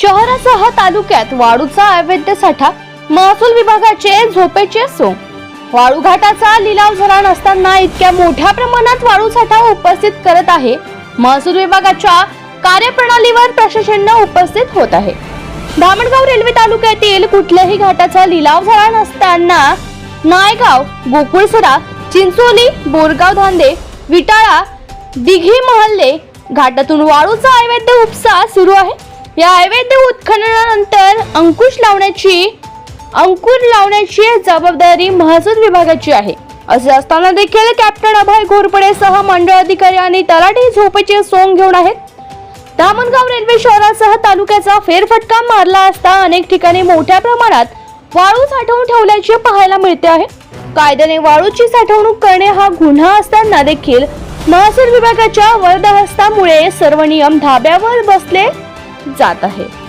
शहरासह तालुक्यात वाळूचा अवैध साठा महसूल विभागाचे झोपेचे सोंग. वाळू घाटाचा लिलाव झाला नसताना इतक्या मोठ्या प्रमाणात वाळू साठा उपस्थित करत आहे. महसूल विभागाच्या कार्यप्रणालीवर प्रशासन उपस्थित होत आहे. धामणगाव रेल्वे तालुक्यातील कुठल्याही घाटाचा लिलाव झाला नसताना नायगाव गोकुळसरा चिंचोली बोरगाव धांदे विटाळा दिघी महल्ले घाटातून वाळूचा अवैध उपसा सुरू आहे. या अवैध उत्खननानंतर अंकुश लावण्याची अंकुर लावण्याची जबाबदारी महसूल विभागाची आहे. असे असताना देखील कॅप्टन अभय घोरपडे सह मंडळ अधिकारी आणि तलाठी झोपेचे सोंग घेऊन आहेत. धामणगाव रेल्वे शहरासह तालुक्याचा फेरफटका मारला असता अनेक ठिकाणी मोठ्या प्रमाणात वाळू साठवून ठेवल्याचे पाहायला मिळते आहे. कायद्याने वाळूची साठवणूक करणे हा गुन्हा असताना देखील महसूल विभागाच्या वरदहस्तामुळे सर्व नियम धाब्यावर बसले जात आहे.